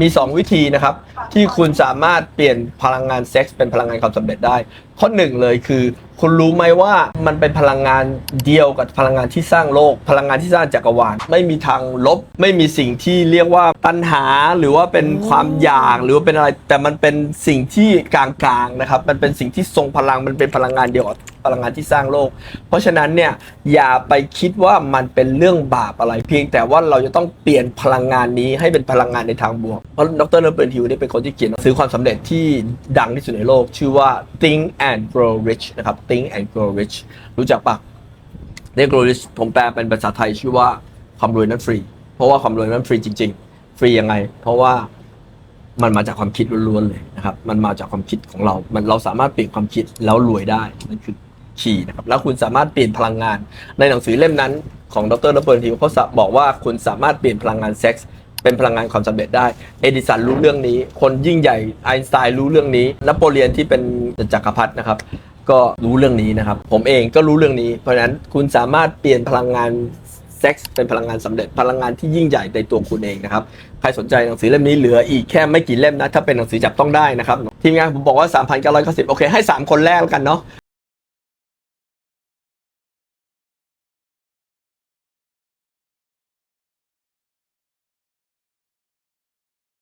มี 2 วิธีนะครับ ที่คุณสามารถเปลี่ยนพลังงานเซ็กส์เป็นพลังงานความสำเร็จได้ ข้อหนึ่งเลยคือ คุณรู้ไหมว่ามันเป็นพลังงานเดียวกับพลังงานที่สร้างโลก พลังงานที่สร้างจักรวาลไม่มีทางลบ ไม่มีสิ่งที่เรียกว่าตัณหา หรือว่าเป็นความอยากหรือว่าเป็นอะไร แต่มันเป็นสิ่งที่กลางๆนะครับ มันเป็นสิ่งที่ทรงพลังมันเป็นพลังงานเดียวกับพลังงานที่สร้างโลก เพราะฉะนั้นเนี่ยอย่าไปคิดว่ามันเป็นเรื่องบาปอะไรเพียง แต่ว่าเราจะต้องเปลี่ยนพลังงานนี้ให้เป็นพลังงานในทางบวกเพราะดรเนเปิลฮิวนี่เป็นคนที่เขียนหนังสือความสำเร็จที่ดังที่สุดในโลก ชื่อว่า Think and Grow Rich นะครับ Think and Grow Rich รู้จักปะ Think and Grow Rich ผมแปลเป็นภาษาไทยชื่อว่าความรวยนั้นฟรี เพราะว่าความรวยนั้นฟรีจริง ๆ ฟรียังไง เพราะว่ามันมาจากความคิดล้วนๆเลยนะครับ มันมาจากความคิดของเรา มันเราสามารถเปลี่ยนความคิดแล้วรวยได้นั่นคือคีย์นะครับ แล้วคุณสามารถเปลี่ยนพลังงาน ในหนังสือเล่มนั้นของดรนเปิลทิวเขาบอกว่าคุณสามารถเปลี่ยนพลังงานเซ็กส์ เป็นพลังงานความสำเร็จได้ เอดิสันรู้เรื่องนี้ คนยิ่งใหญ่ไอน์สไตน์รู้เรื่องนี้นโปเลียนที่เป็นจักรพรรดินะครับ ก็รู้เรื่องนี้นะครับ ผมเองก็รู้เรื่องนี้ เพราะฉะนั้นคุณสามารถเปลี่ยนพลังงานเซ็กส์เป็นพลังงานสำเร็จพลังงานที่ยิ่งใหญ่ในตัวคุณเองนะครับ ใครสนใจหนังสือเล่มนี้เหลืออีกแค่ไม่กี่เล่มนะ ถ้าเป็นหนังสือจับต้องได้นะครับ ทีมงานผมบอกว่า 3,990 โอเค ให้ 3 คนแรกแล้วกันเนาะ